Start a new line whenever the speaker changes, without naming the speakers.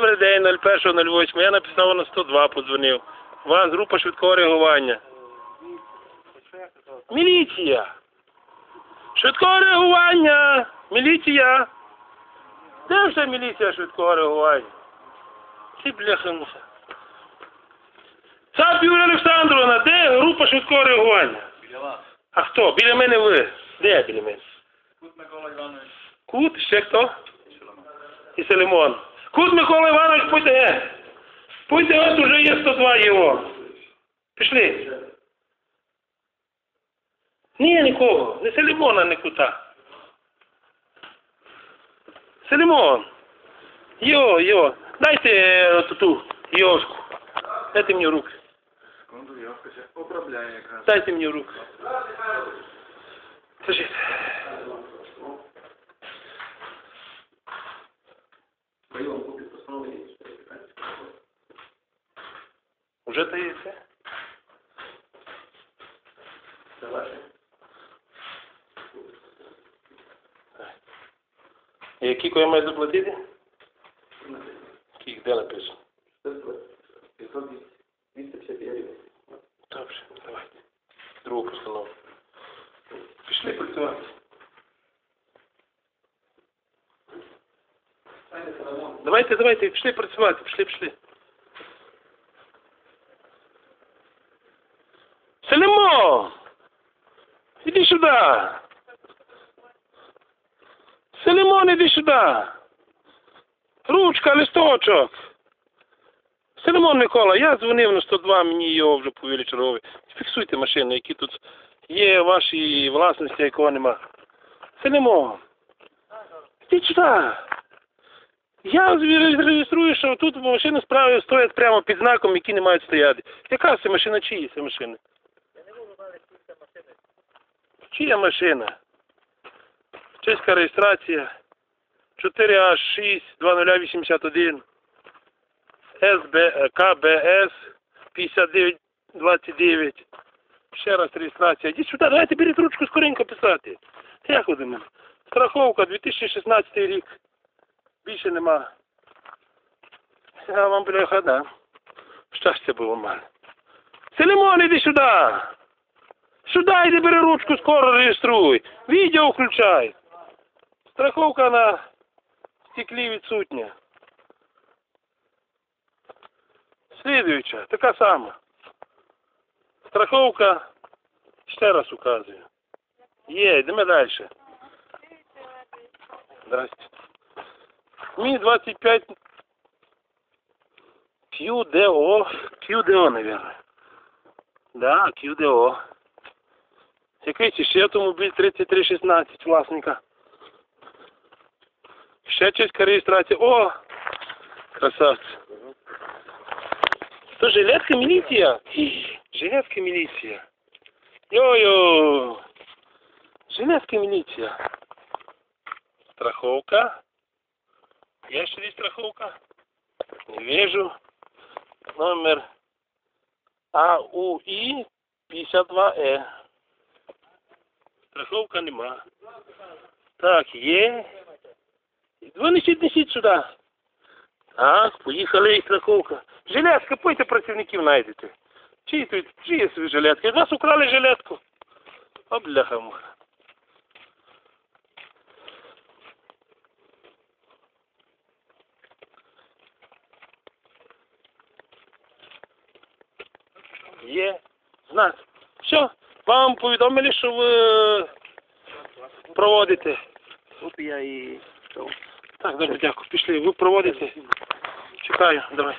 Добрий день, 01.08. Я написав на 102, подзвонив. Вас група швидкого реагування. Міліція. Швидкого реагування. Міліція. Де вже міліція швидкого реагування? Ці бляхануся. Цап Юлія Олександровна, де група швидкого реагування?
Біля вас.
А хто? Біля мене ви. Де я біля мене?
Тут Микола Іванович.
Кут, ще хто? І Селимон. Кут Микола Іванович, пойде. Пойде, от уже є 102 його. Пішли. Ні, нікого. Не Селимона, не кута. Селимон. Йо, йо. Дайте е, ту йошку. Дайте мені руки.
Секунду, я зараз поправляю якраз.
Дайте мені руки. Скажіть. Уже дається?
Це ваше.
Які я маю заплатити? Скільки де написано?
259.
Добре, давайте. Другу постанову. Пішли працювати. Давайте, давайте, пішли працювати, пішли, пішли. Іди сюди! Селимон, іди сюди! Ручка, листочок! Селимон Микола, я дзвонив на 102, мені його вже повіли чергові. Фіксуйте машини, які тут є ваші власності, якого нема. Селимон, іди сюди. Я реєструю, що тут машини справи стоять прямо під знаком, які не мають стояти. Яка це машина, чиї це машини? Чия машина? Чеська реєстрація 4А6 2081 СБ, е, КБС 5929. Ще раз реєстрація. Йдіть сюди, давайте беріть ручку скоренько писати. Як ходимо? Страховка 2016 рік. Більше нема. Я вам бляха, да. Щастя було в мене. Селимон, іди сюди. Сюди йди бери ручку, скоро реєструй. Відео включай. Страховка на стеклі відсутня. Слідуюча, така сама. Страховка, ще раз указую. Є, йдемо далі. Здрасте. Мі 25 QDO, QDO, наверное. Да, QDO. Якийсь ще автомобіль 3316 власника. Ще чеська реєстрація. О! Красавці. То жилетка міліція. Жилетка міліція. Йо-йо. Жилетка міліція. Страховка. Є ще десь страховка? Не вижу. Номер АУІ 52Е. Страховка нема. Так, є. Ви несіть, сюди. Так, поїхали і страховка. Жилетка, пойте працівників знайдете. Чиї тут, чиї свої жилетки? З Вас украли жилетку. О, бляха муха. Є. Знак. Все. Вам повідомили, що ви проводите.
Тут я і...
Так, добре, дякую. Пішли. Ви проводите. Чекаю, давай.